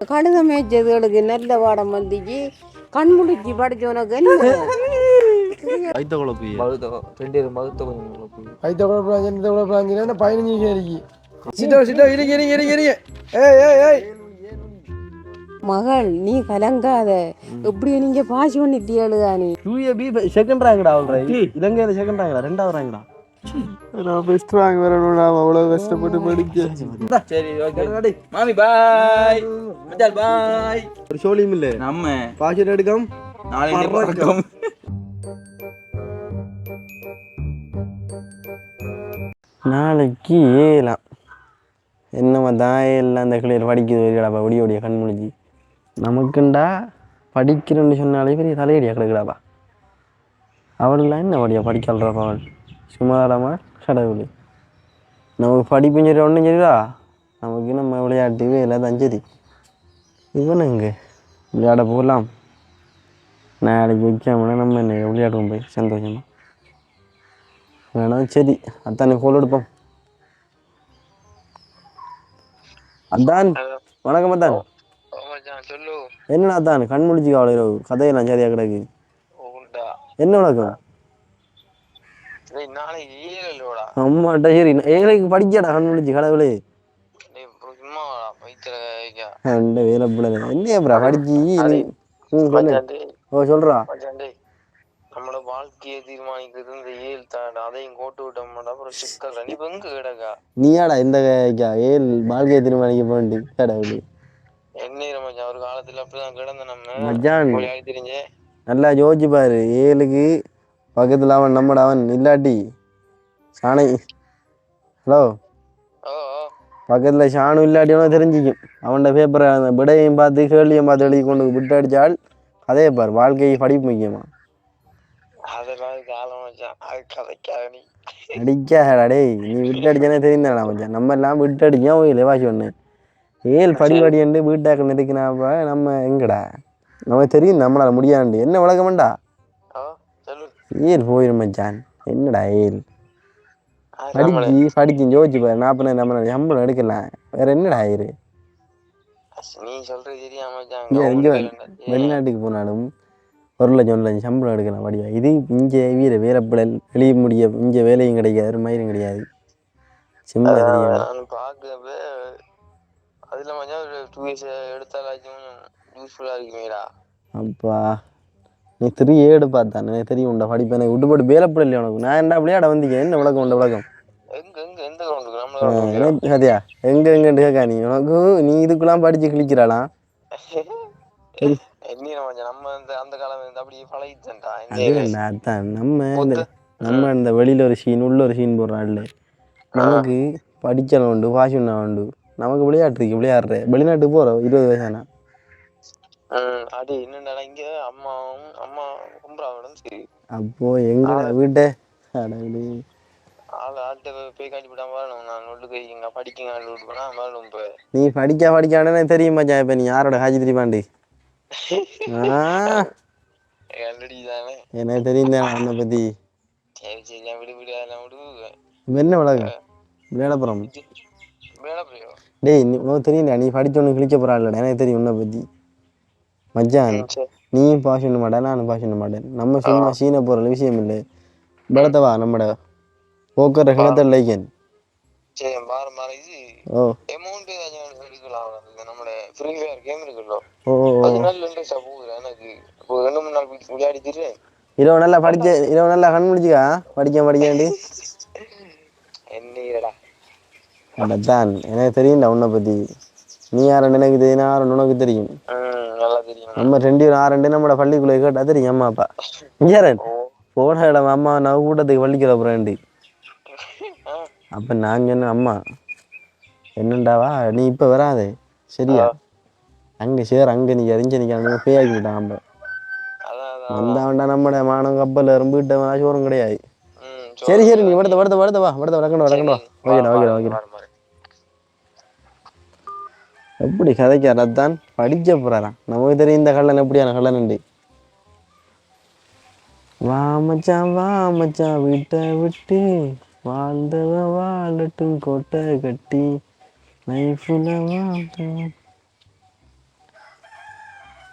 கடிதம் மேய்ச்சதுகளுக்கு நல்ல பாடம் வந்துச்சு. கண் முடிச்சு படிச்சவனுக்கு மகள் நீ கலங்காத. இப்படி நீங்க நீ யூஏபி செகண்ட் ரேங்க்டா இலங்கையில செகண்ட் ரேங்க்டா ரெண்டாவது ரேங்க்டா நான் பெஸ்ட் வாங்க வரணும் நான் அவ்வளோ கஷ்டப்பட்டு படிக்க. சரி ஓகே மாமி பாய் மச்சான் பாய் ஒரு ஷோலியும் இல்ல. நம்ம பாக்கெட் எடுக்கம் நாளை பறக்கும் நாளைக்கு ஏலாம். என்னம்மா தான் எல்லாம் அந்த கிளியர் படிக்குது கிடப்பா ஒடிய ஒடிய கண் முழிச்சு நமக்குண்டா படிக்கிறேன்னு சொன்னாலே பெரிய தலையடியா கிடக்குடாப்பா. அவள்லாம் என்ன வடியா படிக்கல்றப்பா அவள் சுமாரமா கடவுள். நமக்கு படிப்பும் சரி ஒன்றும் சரிடா. நமக்கு நம்ம விளையாட்டு தான் சரி. இவனுங்க விளையாட போகலாம் நாளைக்கு வைக்காமனா நம்ம என்ன விளையாடுவோம் போய்? சந்தோஷமா? வேணா சரி அத்தானே கோல் எடுப்போம். அதான் வணக்கம் அத்தான் என்னடா அத்தான் கண் முடிச்சு கவலை இரவு கதையெல்லாம் சரியா கிடக்கு. என்ன வணக்கம்? அம்மாட்ட சரி ஏழைக்கு படிக்கடா கண் முடிச்சு கடவுளே அந்த வேலை பிள்ளை என்ன அப்புறம் படிச்சு ஓ சொல்றா. நம்மளோட வாழ்க்கையை தீர்மானிக்கிறது இந்த ஏழு தாண்டா. அதையும் கோட்டு விட்டோம்னா அப்புறம் சிக்கல் நீ எங்க கிடக்கா? நீயாடா இந்த ஏழ் வாழ்க்கையை தீர்மானிக்க போண்டு கடவுளே என்ன மச்சான் ஒரு காலத்துல அப்படிதான் கிடந்த நம்ம. மச்சான் தெரிஞ்சே நல்லா யோசிச்சு பாரு. ஏழுக்கு பக்கத்துல அவன் நம்மட அவன் இல்லாட்டி சாணை. ஹலோ பக்கத்துல ஷானு இல்லாட்டி அவனுக்கு தெரிஞ்சிக்கும். அவன்கிட்ட பேப்பரை அந்த விடையும் பார்த்து கேள்வியும் பார்த்து எழுதி கொண்டு விட்டு அடிச்சால் கதையை பாரு வாழ்க்கை படிப்பு முக்கியமா? அது அடிக்காதடா டேய் நீ விட்டு அடிச்சானே தெரியுந்தாடா மச்சான். நம்ம எல்லாம் விட்டு அடிச்சோம் ஓய் லேவாசி ஒன்று ஏழு படி படிண்டு வீட்டாக்கள் நெருக்கினாப்ப நம்ம எங்கடா? நமக்கு தெரியும் நம்மளால முடியாண்டு. என்ன விளக்கமாண்டா ஓ ஏழு போயிடும் மச்சான்? என்னடா நம்மள படிச்சு படிச்சு யோசிச்சு பாரு. நாற்பது நம்ம சம்பளம் எடுக்கலாம். வேற என்னடா ஆயிரு? நீ சொல்றது வெளிநாட்டுக்கு போனாலும் ஒரு லட்சம் ஒரு லட்சம் சம்பளம் எடுக்கலாம். வடிவா. இது இங்கே வீர வீரப்பிடல். வெளிய முடிய இங்கே வேலையும் கிடைக்காது ஒரு மயிரும் கிடையாது. சும்மா பாக்குறப்ப அதுல ஒரு டூ இயர்ஸ் எடுத்தாலாச்சும் யூஸ்ஃபுல்லா இருக்குமேடா. அப்பா. நீ திரு ஏடு பார்த்தான். எனக்கு தெரியும் உண்டா படிப்பு. எனக்கு விட்டு போட்டு வேலைப்பட இல்லையா உனக்கு. நான் என்ன விளையாட வந்தீங்க? என்ன விளக்கம் உண்ட விளக்கம் எங்க எங்க சதியா எங்க எங்கன்னு கேட்கா நீ? உனக்கு நீ இதுக்கெல்லாம் படிச்சு மச்சான் நம்ம இந்த வெளியில ஒரு சீன் உள்ள ஒரு சீன் போடுறாள்ல நமக்கு படிக்கலாம் உண்டு வாசினா உண்டு. நமக்கு விளையாட்டு இருக்கு விளையாடுற. வெளிநாட்டுக்கு போறோம் இருபது வயசானா. அது என்னடா இங்க? அம்மாவும் அம்மா கும்பராவிடம் சரி. அப்போ எங்க வீட்டை. ஆள் ஆள்கிட்ட போய் காட்டி விடாம வரணும் நான் நொல்லு கைங்க படிக்குங்க விட்டு போனா வரணும் இப்ப. நீ படிக்க படிக்கானே எனக்கு தெரியும் மச்சான். இப்ப நீ யாரோட ஹாஜி திரிபாண்டு எனக்கு தெரியும் உன்னை பத்தி. என்ன விளக்கம் விளையாடப்புறம் டேய் நீ உனக்கு தெரியும்டா நீ படிச்சவனு கிழிக்க போறாள்லடா எனக்கு தெரியும் உன்னை பத்தி. மச்சான் நீயும் பாஸ் பண்ண மாட்டேன் நானும் பாஸ் பண்ண மாட்டேன். நம்ம சும்மா சீன போற விஷயம் இல்லை. பலத்தவா நம்மட போக்குற கிணத்தல் லைக்கன். ஓ. அமௌண்ட் எடுக்கலாம் நம்மளோட ஃப்ரீ ஃபயர் கேம் இருக்குல்ல. ஓ ஓ, ஓ. அது நல்ல இன்ட்ரெஸ்டா போகுது எனக்கு. இப்போ ரெண்டு மூணு நாள் விளையாடி திரு இரவு நல்லா படிச்ச இரவு நல்லா கண் முடிச்சுக்கா. படிக்க படிக்காண்டி என்னடா அதான் எனக்கு தெரியும்டா உன்னை பத்தி. நீ யாருன்னு எனக்கு தெரியும் உனக்கு தெரியும். நல்லா தெரியும். நம்ம ரெண்டு பேரும் ஆறு நம்மட பள்ளிக்குள்ள கேட்டா தெரியும் அம்மா அப்பா. ஓ. போன இடம் அம்மா நான் கூட்டத்துக்கு பள்ளிக்குள்ள போறேன்டி. அப்ப நான் சொன்னேன் அம்மா என்னண்டாவா நீ இப்ப வராதே. சரியா? அங்க சேர் அங்க நீ அறிஞ்ச நிக்க பேயாக்கி விட்டான் நம்ம வந்தாண்டா நம்மட மானம் கப்பல் வீட்டை சோறும் கிடையாது. சரி சரி நீ வடத்த வடத்த வடத்த வா வடத்த வடக்கணும் வடக்கணும் ஓகேடா ஓகேடா ஓகேடா. எப்படி கதைக்கார் அதான் படிக்க போறாராம். நமக்கு தெரியும் இந்த கள்ளன் எப்படியான கள்ளன் வா மச்சான் வா மச்சான் வீட்டை விட்டு வாழ்ந்தவன் வாழட்டும் கோட்டை கட்டி லைஃப்ல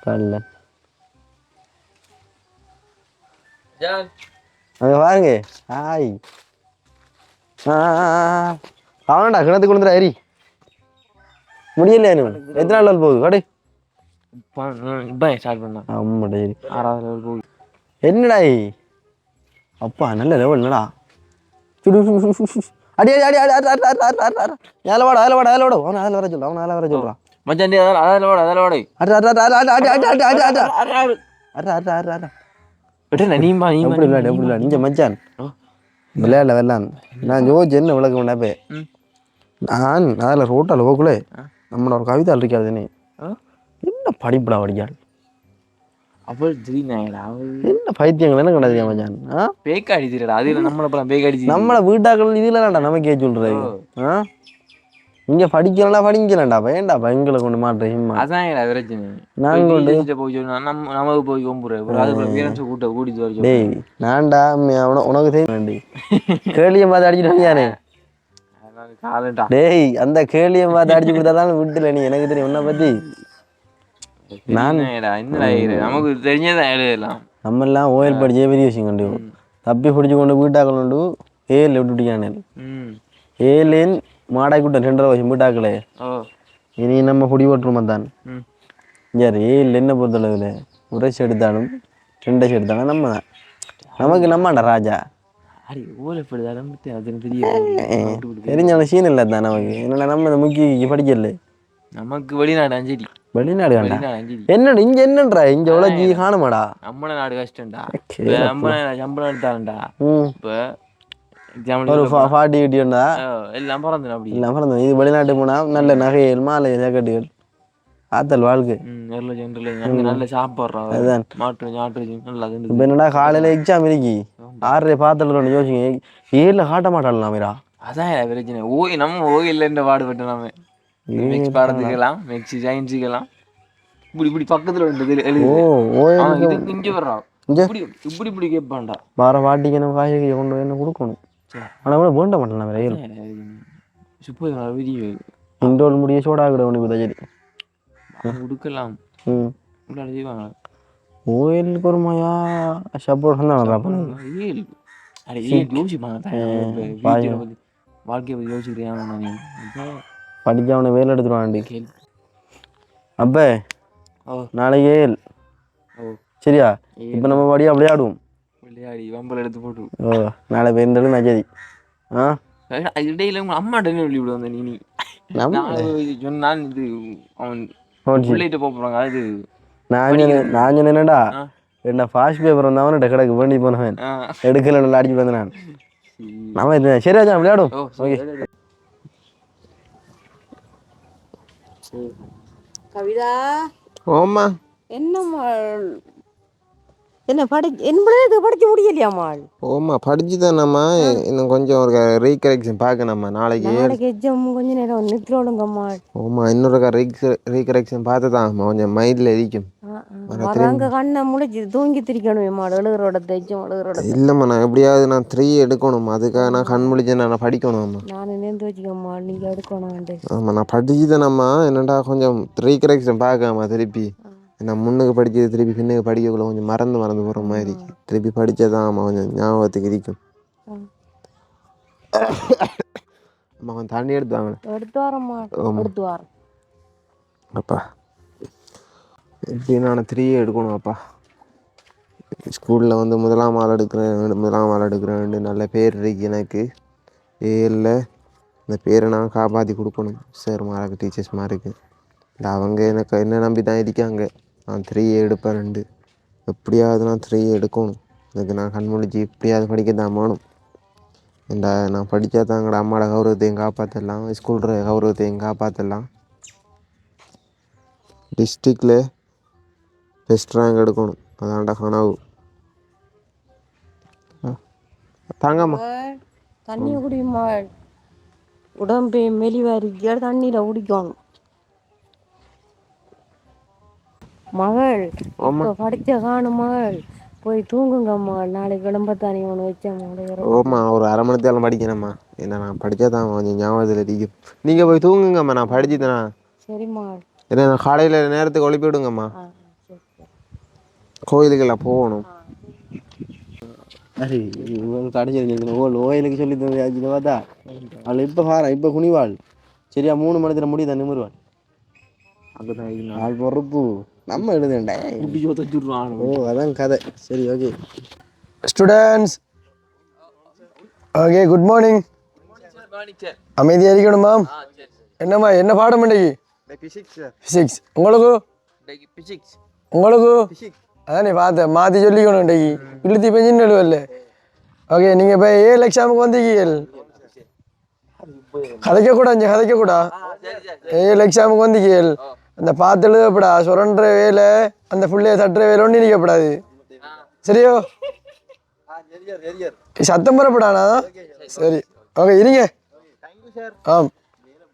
வாழ்ந்தவன். அங்க பாருங்க. ஹாய். அவனடா கிணத்துக்கு கொண்டு ஏறி. முடியலையா நீ எத்தனை நாள் போகுது கடை இப்போ ஸ்டார்ட் பண்ணேன் ஆமாடா ஆறாவது level போகுது என்னடா? அப்பா நல்ல லெவல் என்னடா. அடி அடி அடி அடி அடி அடி அடி அடி அடி அதில் வாடா அதில் வாடா அதில் வாடா அவனை அதில் வர சொல்ல அவனை அதில் வர சொல்கிறான் மச்சான் அதில் ஓடு அதில் ஓடு அடி அடி அடி அடி அடி அடி அடி அடி அடி. அடி அடி அடி அடி விட்டுண்ணே, நீம்பா நீம்பா எப்படி விளையாடு எப்படி விளையாடு நீங்க மச்சான். விளையாடல விளையாடு நான் யோசிச்சு என்ன விளக்க வேண்டாப்பே ம். நான் அதில் ரோட்டால் போக்குள்ளே நம்மளோட ஒரு கவிதை இருக்காது நீ ஆ? என்ன படிப்புடா படிக்காது அவள் திடீர்னாடா அவள் என்ன பைத்தியங்கள் என்ன கிடையாது மச்சான்? ஆ? பேக்காடி திருடா அது இல்லை நம்மளை அப்புறம் பேக்காடி நம்மளை வீட்டாக்கள் இதில் வேண்டாம் நமக்கு சொல்றது. ஆ? இங்க படிக்கலடா படிக்கலடா வேண்டாப்பா எங்களை கொண்டு மாட்டேன் அதான் பிரச்சனை. நாங்க போய் சொன்னா நம்ம நமக்கு போய் கொம்புற அதுக்குள்ள பேரண்ட்ஸ் கூட்ட கூட்டிட்டு வர. டேய் நான்டா உனக்கு தெரியும். கேளியை பார்த்து அடிச்சுட்டு வந்தானே டேய் அந்த கேளியை பார்த்து அடிச்சு கொடுத்தாதான் விட்டுல நீ. எனக்கு தெரியும். உன்னை பத்தி. நான்? நமக்கு தெரிஞ்சதான் எழுதலாம் நம்ம எல்லாம் ஓயில் படிச்சே பெரிய விஷயம் கண்டு. தப்பி பிடிச்சி கொண்டு வீட்டாக்கள் கொண்டு ஏழில் விட்டுட்டியானே ம். ஏழின் மாடாய் கூட்டம் ரெண்டரை வருஷம் வீட்டாக்களே. இனி நம்ம பிடி போட்டுருமா தான்? ம். யார் ஏழில் என்ன பொறுத்தளவில்? உரைச்சி எடுத்தாலும் ரெண்டை எடுத்தாலும் நம்ம தான். நமக்கு நம்மாண்டா ராஜா. அடி ஊழல் இப்படி தரம்பிட்டு அதுன்னு தெரிய தெரிஞ்ச விஷயம் இல்லை தான் நமக்கு என்னடா நம்ம இதை முக்கிய படிக்கல? நமக்கு வெளிநாடு அஞ்சடி. வெளிநாடு அஞ்சடி. என்னடா இங்க என்னன்றா? இங்க உலகி காணுமாடா? நம்மள நாடு கஷ்டம்டா. நம்ம சம்பளம் எடுத்தாங்கடா இப்போ ஒரு ஃபார்ட்டி கிட்டியோண்டா? எல்லாம் பறந்துடும் வெளிநாட்டு போனால் நல்ல நகைகள் மாலை ஜாக்கெட்டுகள் ஆத்தல் வாழ்க்கை. நல்ல சாப்பிட்றோம் அதுதான். மாட்டு நாட்டு நல்லா இப்போ என்னடா காலையில் எக்ஸாம் இருக்கி. ஆறரை பாத்திரம் ஒன்று யோசிங்க. ஏழில் காட்ட மாட்டாள் மீரா அதான் பிரச்சனை. ஓய் நம்ம ஓயில் இந்த பாடுபட்டு நாம. மெக்ஸ் பாடத்துக்கலாம் மெக்ஸ் சயின்ஸுக்கெல்லாம் இப்படி இப்படி பக்கத்துல வந்து எழுது இங்க இங்க? இப்படி இப்படி இப்படி கேட்பான்டா வார வாட்டிக்கு நம்ம காய்கறி கொண்டு என்ன கொடுக்கணும். ஆனால் கூட வேண்ட மாட்டேன் வெயில் சூப்பர் வீடியோ இண்டோல் முடிய சோடாகிட ஒன்று இப்போ കൊടുക്കലാം ഇവിടെ ജീവാണ് ഓയിൽ കുറുമയാ ഷപ്പോടുന്നാണ് வாழ்க்கையை பற்றி யோசிக்கிறியான் நான் படிக்க அவனை வேலை எடுத்துருவான்டி அப்ப நாளைக்கு ஏல் சரியா இப்ப நம்ம பாடி விளையாடுவோம் விளையாடி வம்பல் எடுத்து போட்டு ஓ நாளை பேருந்தாலும் நஜதி ஆ இடையில உங்க அம்மாட்ட சொல்லி விடுவோம் நீ நான் இது அவன் நான் என்னடா? என்ன ஃபாஸ்ட் பேப்பர் வந்தவன் டக்கு பண்ணி போனவன். எடுக்கல அடிச்சு வந்தான் நாம இது சரி ராஜா விளையாடும் ஓகே கவிதா. ஓமா என்ன என்ன படி என்பதே படிக்க முடியலையாம்மாள் ஓம்மா படிச்சு தானம்மா இன்னும் கொஞ்சம் ஒரு ரீகரெக்ஷன் பார்க்கணும்மா. நாளைக்கு நாளைக்கு எக்ஸாம் கொஞ்ச நேரம் நிறுத்திடுங்கம்மாள் ஓம்மா இன்னொரு ரீகரெக்ஷன் பார்த்து தான் கொஞ்சம் மைண்டில் இருக்கும் வராங்க கண்ணை முடிச்சு தூங்கி திரிக்கணும் மாடு எழுகிறோட எக்ஸாம் எழுகிறோட இல்லைம்மா நான் எப்படியாவது நான் த்ரீ எடுக்கணும் அதுக்காக நான் கண் முழிச்சு நான் படிக்கணும்மா. நான் நேர்ந்து வச்சுக்கம்மா. நீங்கள் எடுக்கணும் ஆமாம் நான் படிச்சு தானம்மா என்னடா கொஞ்சம் ரீகரெக்ஷன் பார்க்காம திருப்பி? நான் முன்னுக்கு படிச்சது திருப்பி பின்னுக்கு படிக்கக்குள்ள கொஞ்சம் மறந்து மறந்து போகிற மாதிரி. திருப்பி படித்ததான் அம்மா கொஞ்சம் ஞாபகத்துக்கு இருக்கும். அம்மா கொஞ்சம் தண்ணி எடுத்து வாங்கினேன் எடுத்து வரம்மா. எடுத்து வரேன். அப்பா. எப்படி நான் த்ரீ எடுக்கணும் அப்பா. ஸ்கூலில் வந்து முதலாம் ஆள் எடுக்கிறேன் முதலாம் ஆள் எடுக்கிறேன் நல்ல பேர் இருக்கு எனக்கு. ஏழில் இந்த பேரை நான் காப்பாற்றி கொடுக்கணும். சார் மாருக்கு டீச்சர்ஸ் மாருக்கு. இல்லை அவங்க எனக்கு என்ன நம்பி தான் இருக்காங்க. நான் த்ரீ எடுப்பேன் ரெண்டு. எப்படியாவது நான் த்ரீ எடுக்கணும். அதுக்கு நான் கண்மொழிச்சு எப்படியாவது படிக்க தான் வேணும். இந்த நான் படித்தா தான் எங்களோட அம்மாவோட கௌரவத்தையும் காப்பாற்றலாம் ஸ்கூல் கௌரவத்தையும் காப்பாற்றலாம் டிஸ்ட்ரிக்டில் பெஸ்ட் ரேங்க் எடுக்கணும். அதான்டா கனவு. தாங்கம்மா. தண்ணியை குடிமா உடம்பு மெலிவா இருக்கியா தண்ணியில் குடிக்கணும். மகள். இப்ப படிச்ச காணு மகள். போய் தூங்குங்க மகள் நாளைக்கு எழும்பத்தானே ஒண்ணு வச்ச மகள் ஓமா ஒரு அரை மணி நேரம் படிக்கணும்மா. என்ன நான் படிச்சாதா கொஞ்சம் ஞாபகத்துல நிக்கும் நீங்க போய் தூங்குங்கம்மா நான் படிச்சுதனா சரிம்மா. மகள் ஏன்னா நான் காலையில நேரத்துக்கு ஒழுப்பி விடுங்கம்மா. கோயிலுக்கெல்லாம் போகணும். அரே இவங்களுக்கு அடைச்சிருந்தது ஓல் ஓயிலுக்கு சொல்லி தந்து பார்த்தா? அவள் இப்போ பாரு இப்போ குனிவாள். சரியா மூணு மணி நேரம் முடியுதா நிமிர்வாள். அதுதான் ஆள் பொறுப்பு. நம்ம எழுதுண்டா. ஓ அதான் கதை. சரி okay students okay good morning அமைதியாக இருக்கணுமா என்னம்மா என்ன பாடம் இன்னைக்கு? ஃபிசிக்ஸ் உங்களுக்கு உங்களுக்கு அதானே பார்த்தேன் மாற்றி சொல்லிக்கணும் இன்றைக்கு இழுத்தி பெஞ்சின்னு எழுவல்ல. ஓகே நீங்கள் இப்போ ஏழு எக்ஸாமுக்கு வந்தீங்க கதைக்க கூட இங்கே கதைக்க கூடா ஏழு எக்ஸாமுக்கு வந்தீங்க அந்த பார்த்து எழுதப்படா சுரண்ட வேலை அந்த புள்ளைய தட்டுற வேலை ஒன்றும் நிற்கப்படாது சரியோ? சத்தம் பெறப்படானா சரி. ஓகே இருங்க. ஆம்.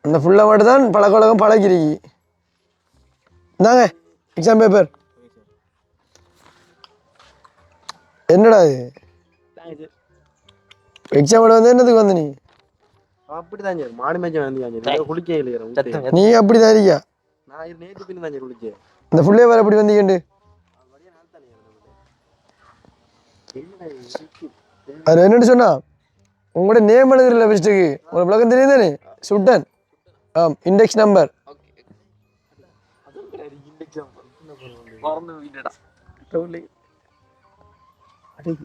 அந்த ஃபுல்லாக மட்டும் தான் பழக்கவழக்கம் பழக்கிறீங்க இந்தாங்க எக்ஸாம் பேப்பர் என்னடா இது? எக்ஸாம் வந்து என்னதுக்கு வந்து நீ? அப்படிதான் மாடு மேய்ச்சல் வந்து நீ அப்படி தான் இருக்கியா? நான் இது நேற்று பின்னு தான் குளிச்சேன் இந்த ஃபுல்லே வேறு எப்படி வந்தீங்கண்டு அது என்னன்னு சொன்னா உங்களோட நேம் எழுதுறல ஃபஸ்ட்டுக்கு உங்களுக்கு விளக்கம் தெரியும் தானே? சுட்டன். ஆம் இண்டெக்ஸ் நம்பர்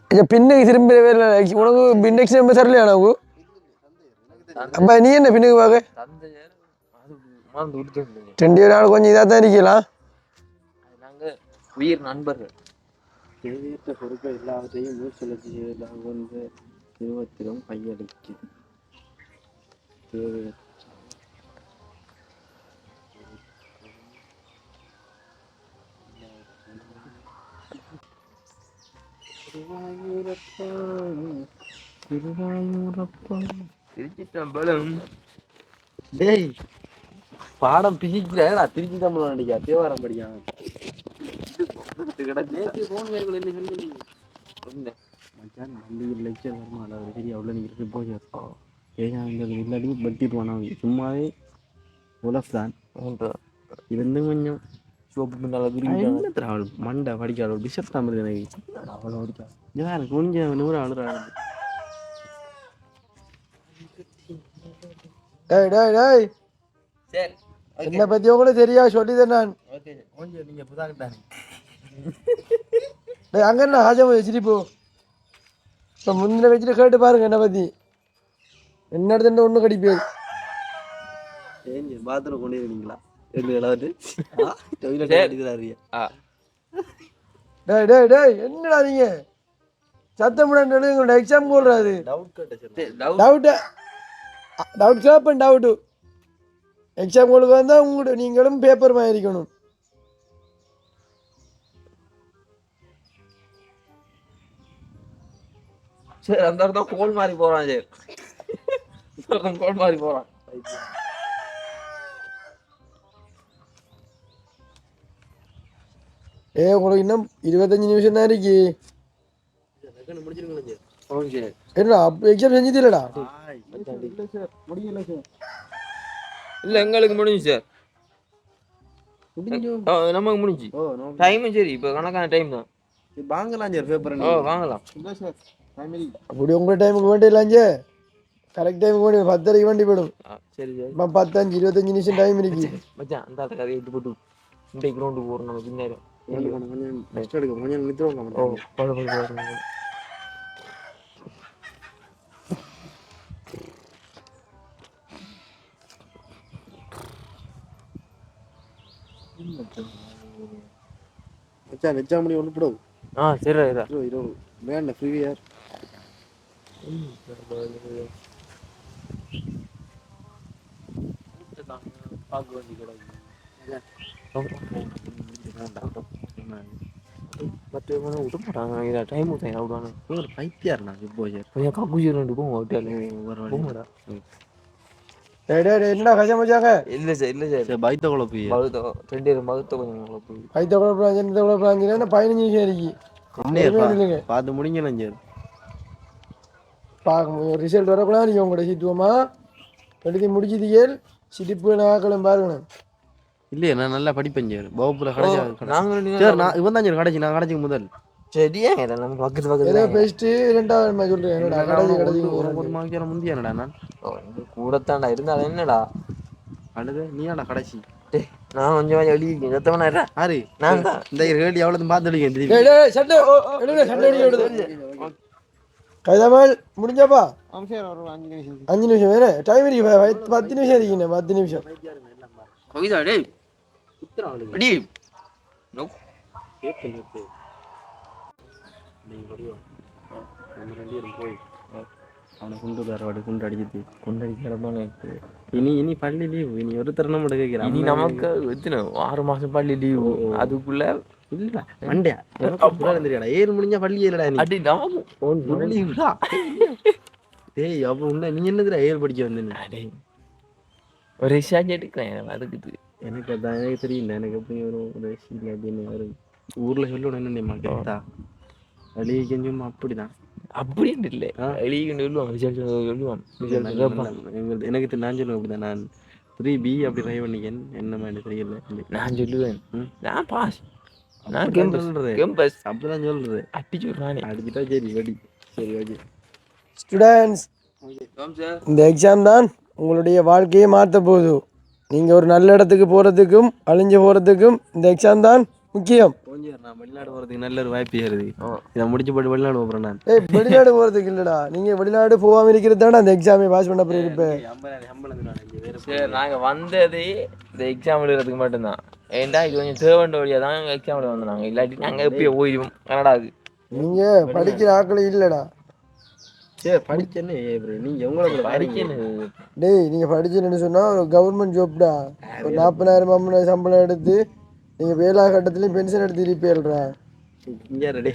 ஐயா பின்னுக்கு திரும்பி வேலை உனக்கு இண்டெக்ஸ் நம்பர் சரியில்லையா உனக்கு? அப்பா நீ என்ன பின்னுக்கு பார்க்க? மறந்து கொடுத்துருந்தீங்க ரெண்டு நாள் கொஞ்சம் இதாக தான் இருக்கலாம் நாங்க உயிர் நண்பர்கள். தேவையற்ற பொருட்கள் எல்லாவற்றையும் மூச்சலட்சி செய்யலாம் வந்து திருவத்திலும் கையளிக்கு தேவையற்ற திருச்சிட்டம்பலம் டேய். பாடம் பிசிக்ஸ்ல நான் திருச்சி தமிழ் நடிக்கா தேவாரம் படிக்காம லெக்சர் வருமாடா அவர் சரி அவ்வளோ நீங்கள் போய் இல்லாட்டி பட்டிடுவான் சும்மாவே உலஃப் தான் இருந்து கொஞ்சம் சிவப்பு பின்னால திராவல் மண்டை படிக்காத ஒரு பிஷப் தான் எனக்கு. அவ்வளோ படிக்கா யார் கொஞ்சம் நூறு அழுறாங்க டேய் டேய் டேய். சரி. என்னை பற்றி கூட தெரியா சொல்லிதேன் நான் ஓகே கொஞ்சம் நீங்கள் புதாகிட்டாங்க டேய் அங்கே என்ன ஹாஜம் வச்சுட்டு போ இப்போ முந்தின வச்சுட்டு கேட்டு பாருங்க என்னை பற்றி என்ன இடத்துல ஒன்றும் கடிப்பேன் ஏஞ்சி பாத்ரூம் கொண்டு இருக்கீங்களா டேய் டேய் டேய் என்னடா நீங்க சத்தம் உங்களோட எக்ஸாம் போடுறாது டவுட் கேட்ட சரி டவுட் டவுட் கேப்பேன் டவுட்டு எக்ஸாம் உங்களுக்கு வந்தால் உங்களோட நீங்களும் பேப்பர் இருக்கணும் சரி அந்த இடத்துல கோல் மாதிரி போறான் சரி. கோல் மாதிரி போறான். ஏ உங்களுக்கு இன்னும் இருபத்தஞ்சு நிமிஷம் தான் இருக்கு. என்னடா எக்ஸாம் செஞ்சது இல்லடா முடியல சார் இல்ல எங்களுக்கு முடிஞ்சு சார். நமக்கு முடிஞ்சு டைமும் சரி இப்போ கணக்கான டைம் தான். வாங்கலாம் சார் பேப்பர் ஓ வாங்கலாம். அப்படி உங்களோட டைமுக்கு வேண்டிய இல்லைஞ்சே கரெக்ட் டைமுக்கு வேண்டி பத்தரைக்கு வேண்டி போயிடும். சரி சரி. பத்தஞ்சு இருபத்தஞ்சு நிமிஷம் டைம் இருக்கு. மச்சான் அந்த கதையை விட்டு போட்டு இந்த கிரவுண்டுக்கு போகிறோம் நம்ம பின்னேரம் கொஞ்சம் எடுக்க கொஞ்சம் நிறுத்துவாங்க போடு ஆ சரி இருபது இருபது. வேண்டாம் பார்க்க பைத்தியார் நான் இப்போ சார் கொஞ்சம் காக்கு ரெண்டு போவோம் ஹோட்டல் போங்கடா. என்னடா கஜா மச்சாங்க இல்லை சார் இல்லை சார். பைத்த குழப்பி மருத்துவ ரெண்டு பேரும் கொஞ்சம் குழப்பு ஐத்த கூட பிராஞ்சு இந்த கூட பிராஞ்சுனா பதினஞ்சு நிமிஷம் இருக்கு. பார்த்து முடிங்கலாம் சார். பார்க்க ரிசல்ட் வரக்குள்ள நீங்கள் உங்களோட சித்துவமா எழுதி முடிச்சது ஏல் சிரிப்பு நாக்களும் பாருங்க இல்லையே நான் நல்லா படிப்பேன் சார். வகுப்புல கடைசி சார் நான் இவன் தான் சார் கடைசி நான் கடைசிக்கு முதல். சரியா நம்ம பக்கத்து ஏதோ பக்கத்துல பேசிட்டு ரெண்டாவது நான் சொல்றேன் என்னடா கடைசி கடைசி ஒரு ஒரு மாக்கியான முந்தியா என்னடா நான்? கூடத்தாண்டா இருந்தாலும் என்னடா? அழுது நீயாடா கடைசி? டேய், நான் கொஞ்சம் கொஞ்சம் எழுதிருக்கேன் சத்தவனா ஆறு. நான் தான். இந்த ரேடி எவ்வளவு பார்த்து சட்டை அடிக்க விடுது கைதாமல் முடிஞ்சாப்பா? அஞ்சு நிமிஷம் வேற? டைம் இருக்கு பா, பத்து- நிமிஷம் இருக்கீங்க பத்து நிமிஷம். கவிதா டேய். அடி. நோ அவனை குண்டு தரவாடு குண்டு அடிச்சிட்டு குண்டு அடிக்கிறப்பான இனி இனி பள்ளி லீவு இனி ஒரு தருணம் மட்டும் கேட்கிறேன் இனி நமக்கு எத்தனை ஆறு மாசம் பள்ளி லீவு அதுக்குள்ள இல்ல மண்டையா எனக்கு தெரியாடா ஏழு முடிஞ்சா பள்ளி ஏழுடா நீ. அடி நமக்கு உன் புள்ளி விடா. டேய் அப்ப உன்ன நீ என்னதுடா ஏழு படிக்க வந்தேன்னு? ஒரு ரிசார்ஜ் எடுக்கிறேன் அதுக்கு எனக்கு அதான் எனக்கு தெரியல எனக்கு எப்படி வரும்? ஒரு சீரியா அப்படின்னு வரும். ஊர்ல சொல்லணும் என்ன கேட்டா? அழிய கொஞ்சம் அப்படிதான். அப்படின்னு இல்லை ஆ. எழுதிக்கிட்டு சொல்லுவான் ரிசல்ட் சொல்லுவான். எனக்கு நான் சொல்லுவேன் அப்படிதான். நான் த்ரீ பி அப்படி ட்ரை பண்ணிக்கேன். என்ன மாதிரி தெரியல. நான் சொல்லுவேன். நான் பாஸ் நான் கேம்பஸ் சொல்றது. கேம்பஸ் அப்படிதான் சொல்றது. அடிச்சு விடுறானே அடிச்சுட்டா சரி வெடி சரி ஓகே ஸ்டூடெண்ட்ஸ் இந்த எக்ஸாம் தான் உங்களுடைய வாழ்க்கையை மாற்ற போகுது. நீங்கள் ஒரு நல்ல இடத்துக்கு போகிறதுக்கும் அழிஞ்சு போகிறதுக்கும் இந்த எக்ஸாம் தான் முக்கியம். நான் வெளிநாடு போகிறதுக்கு நல்ல ஒரு வாய்ப்பு ஏறுது. இதை முடிச்சு போட்டு வெளிநாடு நான். ஏய் வெளிநாடு போகிறதுக்கு இல்லைடா. நீங்கள் வெளிநாடு போகாமல் இருக்கிறது தானே அந்த எக்ஸாமை பாஸ் பண்ண போய் இருப்பேன் சரி நாங்க வந்ததே இந்த எக்ஸாம் எழுதுறதுக்கு மட்டும்தான். ஏன்டா இது கொஞ்சம் தேவண்ட வழியா தான் எக்ஸாம் எழுத வந்தோம் நாங்க. இல்லாட்டி நாங்க எப்பயோ போயிடுவோம். கனடாவுக்கு நீங்கள் படிக்கிற ஆட்கள் இல்லைடா. சரி படிச்சேன்னு நீ எவ்வளோ படிக்கணும் டேய் நீங்கள் படிச்சுன்னு சொன்னால் ஒரு கவர்மெண்ட் ஜாப்டா ஒரு நாற்பதாயிரம் ஐம்பதாயிரம் சம்பளம் எடுத்து நீங்கள் வேளா கட்டத்துலேயும் பென்ஷன் எடுத்து இருப்பேல்றா இங்கே ரெடி.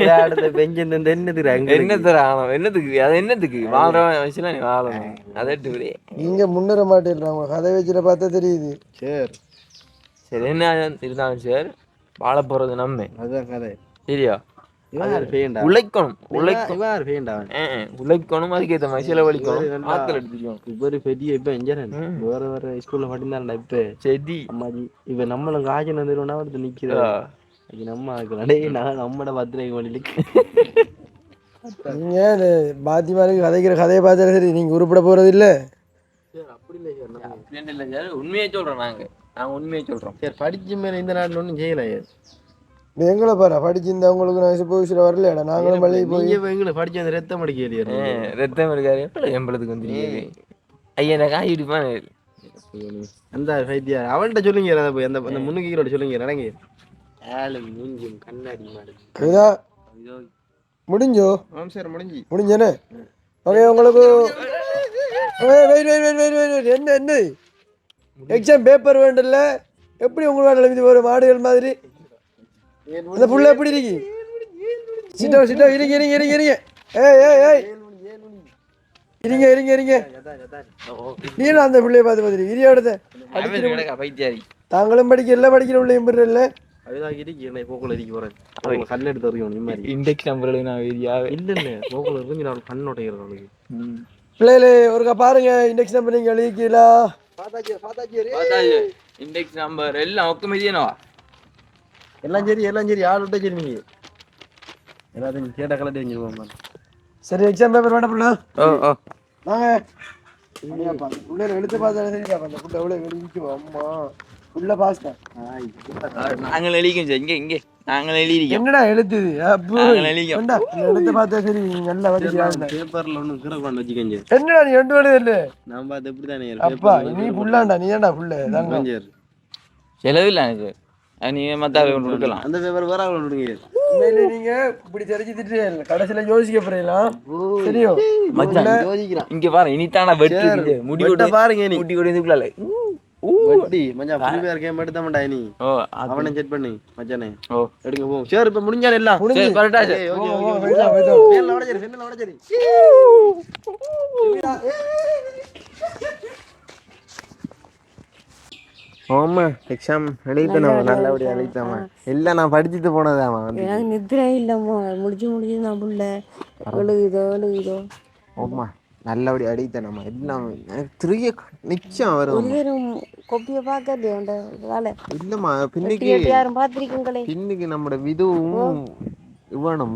ஏழாடத்தை பெஞ்சு என்னது அங்கே என்ன தராணும் என்னத்துக்கு அது என்னத்துக்கு வாழ்றவன் வயசுல நீ வாழணும். அதை விட்டு விடு. நீங்கள் முன்னேற மாட்டேன்றா உங்கள் கதை வச்சுட பார்த்தா தெரியுது. சரி. சரி என்ன இருந்தாலும் சார். வாழ போறது நம்ம. அதுதான் கதை. சரியா? இவன் யார்? ஃபெயின்டா உழைக்கணும் உழைக்கும் இவன் யார் ஃபெயின்டா ஆ, ஆ, உழைக்கணும் அதுக்கேற்ற மாதிரி செலவழிக்கணும். ஆட்கள் எடுத்துக்கணும் இப்போ ஒரு பெரிய இப்போ இன்ஜினியர் வேற வேற ஸ்கூல்ல படிந்தாருடா இப்போ. செடி அம்மாஜி இப்போ நம்மளும் காய்ச்சல் வந்துருவோம்னா ஒருத்தர் நிற்கிறா அது நம்ம டேய் நான் நம்மட கதைக்கிற கதையை பார்த்தா சரி நீங்கள் உருப்பட போகிறது இல்லை. அப்படின்னு இல்லை சார் உண்மையை சொல்றோம் நாங்க. நாங்க உண்மையை சொல்றோம். சரி படிச்ச மேல இந்த நாட்டில் ஒன்றும் செய்யலையே இப்போ எங்களை பாரு படிச்சிருந்தா உங்களுக்கு நான் சப்போஸ் வரலையாடா. நாங்களும் பள்ளி போய் எங்களை படிச்ச அந்த ரத்தம் அடிக்கலையே ஆ, ரத்தம் இருக்காரு எப்படி எம்பளத்துக்கு வந்துருக்காரு ஐயா எனக்கு காய் இடிப்பான். அந்த வைத்தியா அவன்கிட்ட சொல்லுங்க அதை போய் அந்த அந்த முன்னுக்கீரோட சொல்லுங்க நடங்க ஏழு மூஞ்சும் கண்ணாடி மாடு இதா முடிஞ்சோ? ஆமாம் சார் முடிஞ்சு. முடிஞ்சனே? ஓகே உங்களுக்கு wait wait wait wait wait என்ன என்ன? எக்ஸாம் பேப்பர் வேண்டல எப்படி உங்க வேலை எழுதி ஒரு மாடுகள் மாதிரி? அந்த புள்ள எப்படி இருக்கு? சிட்டா சிட்டா இருங்க இருங்க இருங்க இருங்க ஏய் ஏய் ஏய். இருங்க இருங்க இருங்க நீ என்ன அந்த பிள்ளைய பார்த்து பார்த்துரு. இரியா எடுத்த பைத்தியாரி தாங்களும் படிக்க எல்லாம் படிக்கிற பிள்ளையும் இல்லை அதுதான் இருக்கு என்ன போக்குல இருக்கு போறேன். கல் எடுத்து வரைக்கும் இந்த மாதிரி. இண்டெக்ஸ் நம்பர் நான் ஏரியாவே இல்ல இல்ல. போக்குல இருந்து நான் கண் உடைக்கிறேன் அவனுக்கு. பிள்ளைகளே ஒருக்கா பாருங்க இண்டெக்ஸ் நம்பர் நீங்க எழுதிக்கலாம் இண்டெக்ஸ் நம்பர் எல்லாம் ஒக்க மீதியனவா எல்லாம் சரி எல்லாம் சரி. ஆள் விட்டா சரி நீங்க எல்லாத்தையும் கேட்ட கலர் தெரிஞ்சுருவோம் சரி எக்ஸாம் பேப்பர் வேண்டாம் பிள்ளை. வாங்க. உள்ள எழுத்து பார்த்தா சரிடா அந்த புள்ள எவ்வளோ எழுதிக்கும் அம்மா. உள்ள பாஸ் தான். நாங்கள் எழுதிக்கோம் சார். இங்கே இங்கே. நாங்கள் எழுதிக்கோம் என்னடா எழுத்துது? எழுத்து பார்த்தா சரி நீ நல்லா பேப்பர்ல ஒன்றும் கீரை கொண்டு வச்சுக்கங்க என்னடா நீ ரெண்டு எழுது இல்லை? நான் பார்த்து எப்படி தானே அப்பா நீ புள்ளாண்டா நீ ஏன்டா புள்ள? செலவில்லை எனக்கு. நீங்கள் மற்ற கொண்டு கொடுக்கலாம். அந்த பேப்பர் வேற கொண்டு விடுங்க உண்மையிலே நீங்க இப்படி தெரிஞ்சு திட்டு கடைசியில யோசிக்க போறீங்களா? தெரியும். மச்சான் யோசிக்கிறான். இங்க பாரு இனித்தான வெட்டு முடி வெட்ட கொடு பாருங்க நீ. முடி கொடு இதுக்குள்ள வட்டி மச்சான் புலி பேர் கேம் எடுத்த மாட்டா நீ. ஓ அவனை செட் பண்ணு மச்சானே. ஓ. எடுங்க போ. சரி இப்ப முடிஞ்சாலும் எல்லாம். சரி வரட்டா sir. Okay, oh, okay, oh, okay. வெயிட்டா, வெயிட்டா. ஃபேன்ல உடைச்சிரு, ஃபேன்ல ஆமா எக்ஸாம் எழுதிட்டோம் நல்லபடியா எழுதிட்டோமா எல்லாம் நான் படிச்சுட்டு போனதாமா எனக்கு நித்திரை இல்லைம்மா. முடிச்சு முடிச்சு நான் புள்ள. எழுதுதோ எழுதுதோ. ஆமா நல்லபடி அடித்தேன் நம்ம எல்லாம் எனக்கு திரிய நிச்சயம் வரும் கொப்பியை பார்க்கலையே உண்ட வேலை இல்லம்மா பின்னுக்கு யாரும் பார்த்திருக்கீங்களே. பின்னுக்கு நம்மட விதுவும் இவனும்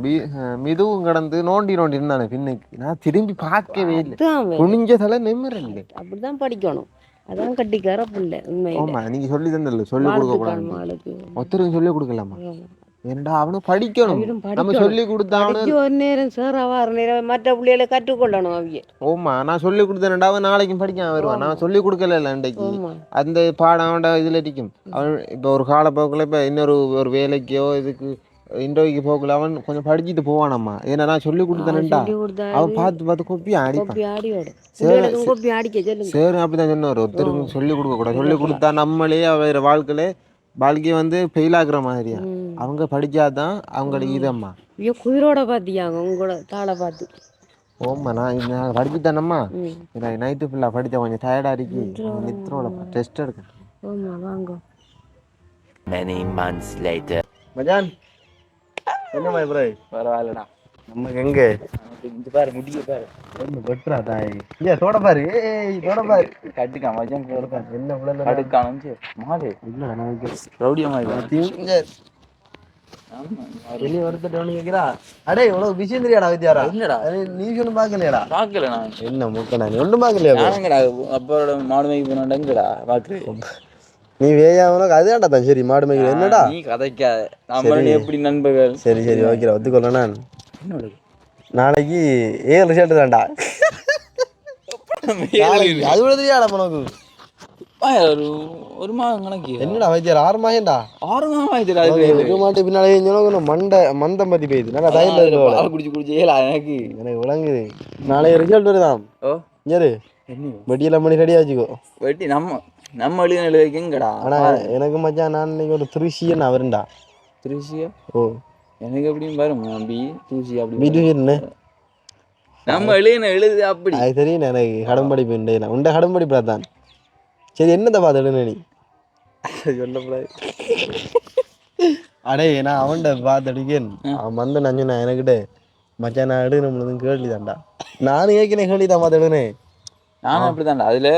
மிதுவும் கடந்து நோண்டி நோண்டி இருந்தானே பின்னுக்கு. நான் திரும்பி பார்க்கவே இல்லை. குனிஞ்ச தலை நிமிரல அப்படிதான் படிக்கணும். அதான் கட்டிக்கார பிள்ளை உண்மையில. ஆமா நீங்க சொல்லி தந்தல சொல்லி கொடுக்க வாழ்த்துக்கள் கூடாது மாளுக்கு ஒருத்தருக்கு சொல்லி கொடுக்கலாமா ஏன்டா அவனும் படிக்கணும். அவனும் நம்ம படிக்கணும். சொல்லி கொடுத்தா அவனு படிச்சு ஒரு நேரம் சார் ஆவார நேரம் மற்ற பிள்ளைகளை கற்றுக்கொள்ளணும் அவிய. ஓமா நான் சொல்லி கொடுத்தேன்டா அவன் நாளைக்கும் படிக்க வருவான். நான் சொல்லி கொடுக்கல இன்றைக்கு ஆமா. அந்த பாடம் அவன்ட இதுல இருக்கும் அவன் இப்போ ஒரு காலப்போக்கில் இப்போ இன்னொரு ஒரு வேலைக்கோ இதுக்கு இன்டர்வியூக்கு போகல அவன் கொஞ்சம் படிச்சுட்டு போவானாம்மா ஏன்னா நான் சொல்லி கொடுத்தேன்டா சொல்லி கொடுத்தா அவன் பார்த்து பார்த்து கொப்பி ஆடியோட சரி, அப்படிதான் சொன்னார். ஒருத்தருக்கும் சொல்லி கொடுக்க கூடாது. சொல்லி கொடுத்தா நம்மளே வேற வாழ்க்கையில வாழ்க்கையை வந்து ஃபெயில் ஆகுற மாதிரியா. அவங்க படிச்சாதான் அவங்களுக்கு இதம்மா ஐயோ குதிரோட பாத்தியாங்க உங்களோட தாளை பார்த்து. ஓம்மா நான் நான் படிச்சுட்டானம்மா ம். நைட்டு ஃபுல்லாக படித்தேன் கொஞ்சம் டயர்டாக இருக்கு. நித்திரோட டெஸ்ட் எடுக்கேன் ஆமா வாங்க. Many months later. மஜான் என்ன மாதிரி ப்ரோ? பரவாயில்லடா. நமக்கு எங்க? இங்க பாரு முடிய பாரு. ஒன்று பெட்ரா தாய். ஐயா தோட பாரு. ஏய் தோட பாரு. கட்டுக்கா மச்சான் போடுக்கா என்ன பிள்ளை கடுக்கானும் சரி மாடு இல்லை நமக்கு? ரவுடியா மாதிரி வெளியே ஒருத்தட்ட ஒன்று கேட்கிறா அடே இவ்வளோ விஷயம் தெரியாடா வித்யாரா? இல்லடா நீ ஒன்றும் பார்க்கலையாடா. பாக்கல நான். என்ன முக்கடா நீ bro? நானுங்கடா அப்போட மாடு மேய்க்கு போனாண்டா பாக்குறேன் நீ வேயாமனக்கு அதுதான்டா தான் சரி மாடு மேய்க்கிற? என்னடா? நீ கதைக்காத. நம்மள எப்படி நண்பர்கள்? சரி சரி ஓகே ஒத்துக்கொள்ள நான். என்னோட நாளைக்கு ஏழு ரிசல்ட் தான்டா. அது கூட தெரியாடா உனக்கு? ஒரு ஒரு மாதம் கணக்கு. என்னடா வைத்தியார் ஆறு மாசம்டா ஆறு மாதம் ஆயிடுச்சு இருக்க மாட்டே பின்னாலே சொன்னா மண்டை மந்தம் பத்தி போயிடுது நல்லா இருக்கோல பால். குடிச்சு குடிச்சு ஏலா எனக்கு. எனக்கு விளங்குது. நாளைக்கு ரிசல்ட் வருதாம்? ஓ. என்ன வெட்டியெல்லாம் பண்ணி ரெடியா வச்சுக்கோ வெட்டி நம்ம நம்ம எழுதி எழுதிக்கங்கடா ஆனா எனக்கு மச்சான் நான் இன்னைக்கு ஒரு திருஷியன் அவருண்டா. திருச்சியா ஓ. எனக்கு எப்படியும் வரும் பி தூசி அப்படி வீட்டு வரும். என்ன? நம்ம எழுதின எழுது அப்படி. அது தெரியும் எனக்கு கடம்படி போயிட்டேன் உண்ட கடம்படி தான் சரி என்னத்தை பார்த்துடுன்னு நீ? சொல்லக்கூடாது. அடே நான் அவன்கிட்ட பார்த்துடிக்கேன் அவன் வந்து நான் சொன்னேன் எனக்கிட்ட மச்சான் நான் நம்மளது கேள்வி தான்டா நானும் ஏற்கனவே கேள்வி தான் பார்த்துடுனே நானும் அப்படிதான்டா. அதுல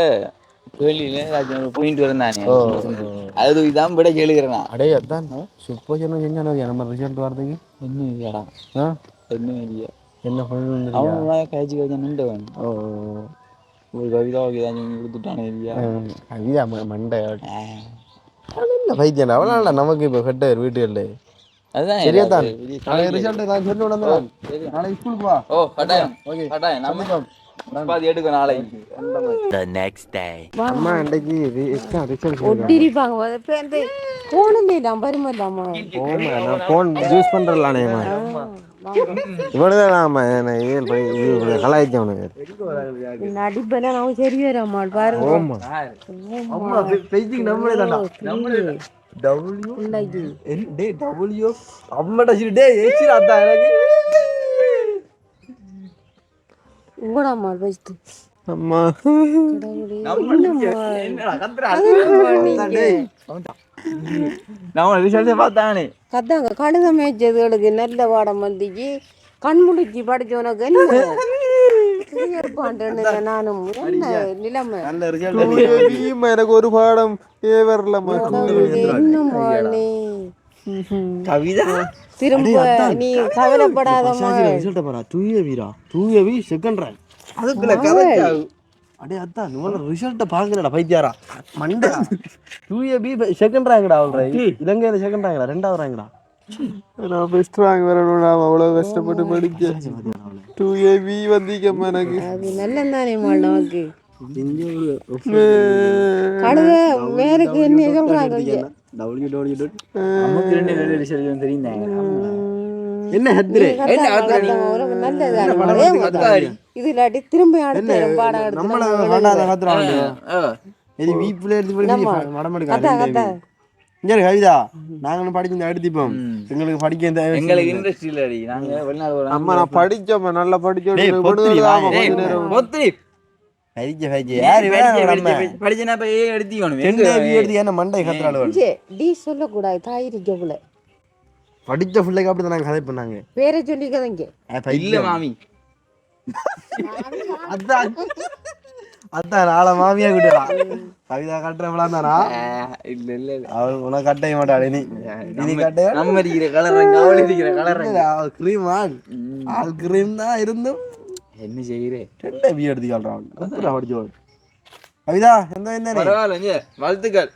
அது இதான் விட கேளுக்கிறேன் நான் அடே அதான். சுப்போஷனும் செஞ்சானோ நம்ம ரிசல்ட் வரதுக்கு என்ன இல்லையாடா. என்ன இல்லையா. என்ன பண்ணணும் அவன் கழிச்சு கழிச்சு நின்றவன். ஓ ஒரு கவிதாவுக்கு ஏதாச்சும் கொடுத்துட்டானே இல்லையா? அவிதா மண்டை பைத்தியம் நமக்கு இப்போ கட்டார் வீட்டுகளில் அதுதான் சரியா தான். ரிசல்ட் நான் சொல்லி நாளைக்கு ஸ்கூலுக்கு வா. ஓ கட்டாயம். ஓகே. கட்டாயம். நம்ம பாதி எடுக்க நாளைக்கு. The next day. அம்மா இன்றைக்கு எக்ஸ்ட்ரா ரிசல்ட் ஒட்டிருப்பாங்க. இப்போ இந்த போனே நான் வருமல்லாமா ஓமா நான் யூஸ் இது சரி வராமா பாருங்க டபிள்யூ டே டபிள்யூ அம்மாடா டே அதான் எனக்கு. உங்களோட அம்மா வச்சுட்டு அம்மா. நம்ம ரிசல்ட்டே பார்த்தானே. கத்தாங்க கழுத மேய்ச்சதுகளுக்கு நல்ல வாடம் வந்துச்சு கண் முழிச்சு படிச்சவனுக்கு எனக்கு ஒரு பாடம். ஏ வரலம்மா. நீ கவிதா? திரும்ப நீ கவலைப்படாதம்மா ரிசல்ட் பாரா தூய வீரா தூய வீ செகண்ட் ரேங்க் அதுக்குள்ள கதைச்சா அடே அதான் இவன ரிசல்ட்ட பாக்கலடா பைத்தியாரா. மண்டை. தூய பி செகண்ட் ரேங்க்டா அவள்ரா இலங்கையில செகண்ட் ரேங்க்டா ரெண்டாவது ரேங்க்டா நான் பெஸ்ட் வாங்க வரணும் நான் அவ்வளோ கஷ்டப்பட்டு படிக்க. டூ ஏபி வந்திக்கம்மா எனக்கு அது நல்லதானேம்மா நமக்கு? கழுத மேலுக்கு என்ன சொல்றாங்க டபிள்யூ நமக்கு ரெண்டு ரிசல்ட் தெரியுந்தாங்க என்ன ஹத்ரே கத்தாங்க, கத்தாங்க, உனக்கு நல்லதானே ஏன் கத்தாங்க? இது இல்லாட்டி திரும்ப அடுத்த பாடம் எடுத்து நம்மள நம்ம வேண்டாத எழுதுவோம். காத்துறாங்க இது வீப்புல எடுத்து போய் நம்ம. மடமடுக்க கத்தா கத்தா இங்க கவிதா நாங்களும் எடுத்துப்போம் எங்களுக்கு படிக்க இந்த எங்களுக்கு இன்ட்ரெஸ்ட் இல்ல அடி வெளிநாடு அம்மா நான் படிச்சோம்மா நல்லா படிச்சோம் யாரு படிச்சுனா எடுத்துக்கணும். ரெண்டு எடுத்து என்ன மண்டை கத்துறாள் டி சொல்லக்கூடாது தாயிரிக்க போல. படிச்ச பிள்ளைக்கு அப்படி தான் கதை பண்ணாங்க? பேரை சொல்லி கதைங்க இல்ல மாமி. அதான். அதான் நாளை மாமியா கிட்டா கவிதா கட்டுறவளாம் தானா? இல்ல இல்ல இல்ல. அவள் உனக்கு கட்டைய மாட்டாள் நீ. நீ கட்டைய நம்ம இருக்கிற கலர் அவள் இருக்கிற கலர் அவள் கிரீம் ஆள். ஆள் கிரீம் தான் இருந்தும் என்ன செய்யறே? ரெண்டே பி எடுத்து காட்டுறான். அப்புறம் படிச்சு கவிதா எந்த என்ன நீ? பரவாயில்ல வாழ்த்துக்கள்.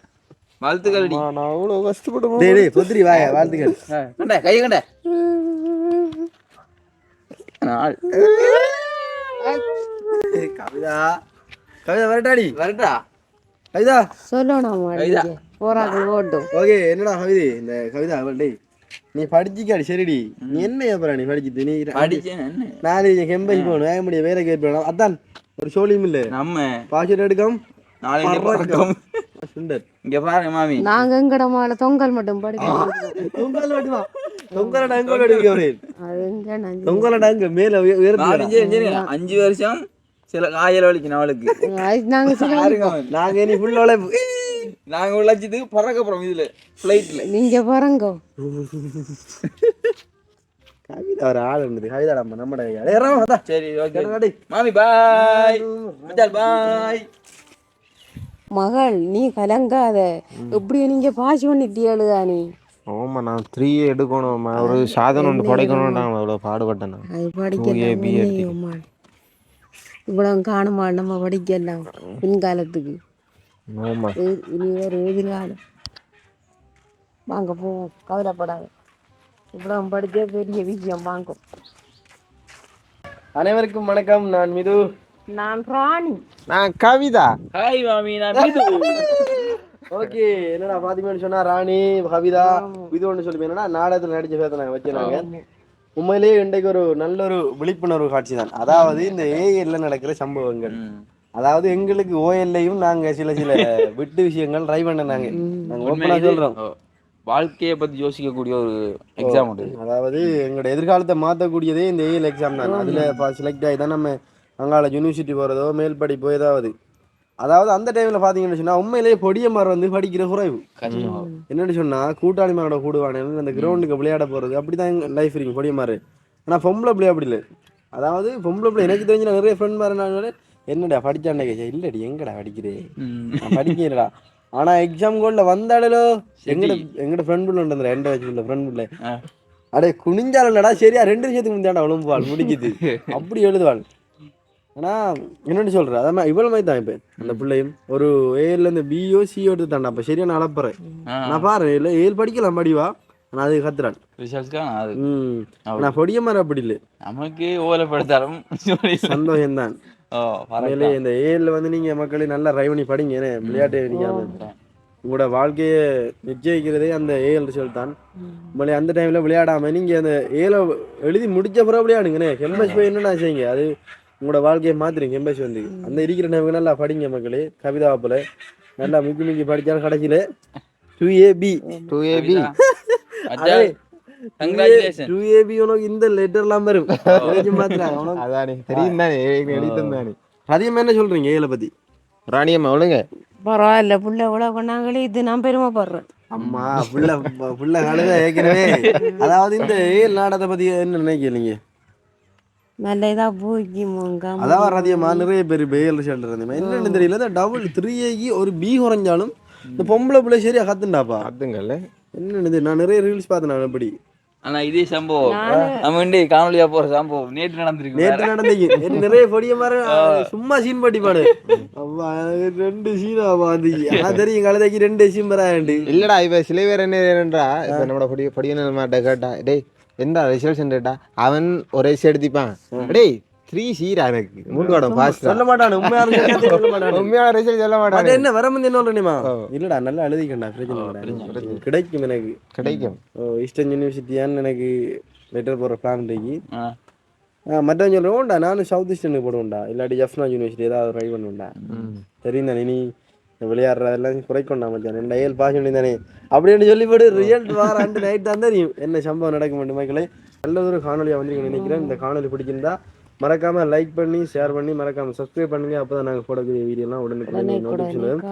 வாழ்த்துக்கள் அடி. நான் அவ்வளோ கஷ்டப்பட்டு டேய் டேய் பொத்திரி வாய வாழ்த்துக்கள். கண்ட கைய கண்ட. நாள். கவிதா. கவிதா வரட்டாடி வரட்டா. கவிதா. சொல்லணும் போறாங்க ஓட்டும். ஓகே என்னடா கவிதை? இந்த கவிதா அவள் டேய். நீ படிச்சிக்காடி சரிடி. நீ என்ன ஏப்பறா நீ படிச்சிட்டு? நீ நாளைக்கு கெம்பை போகணும் வேக முடிய வேற கேட்பேன் அதான் ஒரு சோழியும் இல்லை. நம்ம பாக்கெட் எடுக்கம் நாளைக்கு பறக்கும். சுண்டர் இங்க பாருங்க மாமி. நாங்க எங்கட மால? தொங்கல் மட்டும் படிக்கிறோம் தொங்கல் அது எங்க நான் எங்க மேல அஞ்சு வருஷம் சில காயல் வலிக்கணும் அவளுக்கு. நாங்க. நாங்க நீ ஃபுல் உழைப்பு நாங்க உழைச்சதுக்கு பறக்க போறோம் இதுல பிளைட்ல நீங்க பாருங்க கவிதா ஒரு ஆள் இருந்தது. கவிதா நம்ம அதா சரி ஓகே மாமி பாய் மச்சான் பாய் மகள் நீ கலங்காத. இப்படி நீங்க பாஸ் பண்ணிட்டியாளுதா நீ? ஆமா நான் த்ரீ எடுக்கணும். ஒரு சாதனம் ஒன்று படைக்கணும் நான் அவ்வளோ பாடுபட்டேன் அது படிக்கலாம். இவ்வளவு காணுமா நம்ம படிக்கலாம். பின்காலத்துக்கு. இனி வேறு எதிர்காலம். வாங்க போவோம். கவலைப்படாத. இவ்வளவு படிச்ச பெரிய விஷயம் வாங்கும் அனைவருக்கும் வணக்கம். நான் மிது. நான் ராணி. நான் கவிதா. ஹாய் மாமி. நான் மீது. ஓகே என்னடா பாத்திமான்னு சொன்னா ராணி கவிதா இது ஒன்று சொல்லி என்னன்னா நாடகத்தில் நடிச்ச பேர்த்த நாங்கள் வச்சிருந்தாங்க உண்மையிலேயே இன்றைக்கு ஒரு நல்ல ஒரு விழிப்புணர்வு காட்சி தான். அதாவது இந்த ஏஎல்ல நடக்கிற சம்பவங்கள். அதாவது எங்களுக்கு ஓஎல்லையும் நாங்க சில சில விட்டு விஷயங்கள் ட்ரை பண்ண நாங்க. நாங்க சொல்றோம். வாழ்க்கையை பத்தி யோசிக்கக்கூடிய ஒரு எக்ஸாம் உண்டு. அதாவது எங்களோட எதிர்காலத்தை மாற்றக்கூடியதே இந்த ஏஎல் எக்ஸாம் தான். அதுல செலக்ட் ஆகி தான் நம்ம அங்கால யூனிவர்சிட்டி போறதோ மேல் படிப்போ ஏதாவது. அதாவது அந்த டைம்ல பாத்தீங்கன்னு சொன்னா உண்மையிலேயே பொடியமார் வந்து படிக்கிற குறைவு. கஷ்டம். என்னன்னு சொன்னா கூட்டாளிமாரோட கூடுவானே அந்த கிரவுண்டுக்கு விளையாட போறது அப்படிதான் லைஃப் இருக்கு பொடியமாரு ஆனா பொம்பளை பிள்ளை அப்படி இல்லை. அதாவது பொம்பளை பிள்ளை எனக்கு தெரிஞ்சு நிறைய ஃப்ரெண்ட் மாதிரி என்னடா படிச்சாண்டே கேச்சா இல்லடி எங்கடா படிக்கிறே? நான் படிக்கிறடா ஆனா எக்ஸாம் கோல்ல வந்தாடலோ. எங்கட எங்கட ஃப்ரெண்ட் பிள்ளை உண்டு ரெண்டு வயசு பிள்ளை ஃப்ரெண்ட் பிள்ளை. அடே குனிஞ்சாலடா சரியா ரெண்டு விஷயத்துக்கு முந்தாண்டா விழும்புவாள் முடிக்குது அப்படி எழுதுவாள். ஆனா என்னன்னு சொல்ற அதான் இவள் மாதிரி தான் இப்ப அந்த பிள்ளையும். ஒரு ஏல இருந்து பிஓ சிஓ எடுத்து தாண்டா அப்ப சரியா நான் அளப்புறேன் நான் பாரு இல்ல ஏழு படிக்கலாம் படிவா. ஆனா அது கத்துறான். ம். ஆனா பொடிய மாதிரி அப்படி இல்லை. நமக்கு ஓலைப்படுத்தாலும் சந்தோஷம் தான் ஓ உண்மையிலே இந்த ஏழுல வந்து நீங்க மக்களே நல்லா ட்ரை பண்ணி படிங்க. ஏன்னா விளையாட்டு நிக்காம உங்களோட வாழ்க்கையை நிச்சயிக்கிறதே அந்த ஏஎல் ரிசல்ட் தான். உண்மையிலே அந்த டைம்ல விளையாடாம நீங்க அந்த ஏல எழுதி முடிச்ச பிறகு விளையாடுங்கண்ணே கெம்பஸ் போய் என்னடா செய்யுங்க? அது உங்களோட வாழ்க்கையை மாத்திருங்க கெம்பஸ் வந்து. அந்த இருக்கிற டைமுக்கு நல்லா படிங்க மக்களே. கவிதா போல. நல்லா மிக்கி மிக்கி படிச்சாலும் கடைசியில to AB to AB congratulation to AB உனக்கு இந்த லெட்டர்லாம் வரும். மாத்திராங்க உனக்கு. அதானே தெரியும் தானே என்ன சொல்றீங்க ஏல பத்தி? ராணியம்மா ஒழுங்க. பரவாயில்ல புள்ள இவ்வளவு கொண்டாங்களே இது நான் பெருமைப்படுறேன் அம்மா புள்ள புள்ள கழுத ஏற்கனவே? அதாவது இந்த ஏல் நாடகத்தை பத்தி என்ன நினைக்கிறீங்க? நல்ல இதா போய்க்குமோங்க அதாவது அதிகமா நிறைய பேர் ரிசல்ட் இருந்தது என்னன்னு தெரியல இந்த டபுள் த்ரீ ஏக்கு ஒரு பி குறைஞ்சாலும் இந்த பொம்பளை பிள்ளை சரியா கத்துண்டாப்பா? அதுங்கல்ல என்னன்னு இது? நான் நிறைய ரீல்ஸ் பார்த்தேன் நான் எப்படி ஆனா இதே சம்பவம். நம்ம இண்டி காணொலியா போற சம்பவம். நேற்று நடந்திருக்கு நேற்று நடந்தீங்க நேற்று நிறைய பொடிய மாதிரி சும்மா சீன் படிப்பாடு அவ்வா எனக்கு ரெண்டு சீனா பாந்தீங்க ஆனா தெரியும் கழுதைக்கு ரெண்டு சீன் பராண்டு இல்லடா இப்ப சில பேர் என்ன என்னன்றா இப்ப நம்மட பொடி பொடியன மாட்ட கேட்டா டேய் எந்த ரிசல்ட் கேட்டா அவன் ஒரே எடுத்திப்பான். டேய் த்ரீ சீரா எனக்கு. முன்கோடம் பாஸ்ட் சொல்ல மாட்டானு உண்மையான சொல்ல மாட்டானு. உண்மையான ரிசல்ட் சொல்ல அது மாட்டான் என்ன வர முடியும் என்ன சொல்றேனிமா இல்லடா நல்லா எழுதிக்கண்டா பிரச்சனை கிடைக்கும் எனக்கு. கிடைக்கும். ஓ ஈஸ்டர்ன் யூனிவர்சிட்டியான்னு எனக்கு லெட்டர் போடுற பிளான் இருக்கு. மற்றவன் சொல்கிறேன் உண்டா நானும் சவுத் ஈஸ்டர்னுக்கு போடுவேன்டா இல்லாட்டி ஜஃப்னா யூனிவர்சிட்டி ஏதாவது ட்ரை தானே நீ விளையாடுறதெல்லாம் குறைக்கொண்டா மச்சான். ரெண்டு ஏழு பாஸ் பண்ணி தானே. அப்படின்னு சொல்லி போடு ரிசல்ட் வார அண்டு நைட் தான் தெரியும். என்ன சம்பவம் நடக்க வேண்டும் மக்களே. நல்ல ஒரு காணொலியாக வந்து நினைக்கிறேன். இந்த காணொலி பிடிச்சிருந்தா மறக்காம லைக் பண்ணி ஷேர் பண்ணி மறக்காம சப்ஸ்கிரைப் பண்ணுங்க. அப்பதான் நாங்க போடக்கூடிய வீடியோலாம் உடனுக்குடன் நோட்டிஃபிகேஷன்.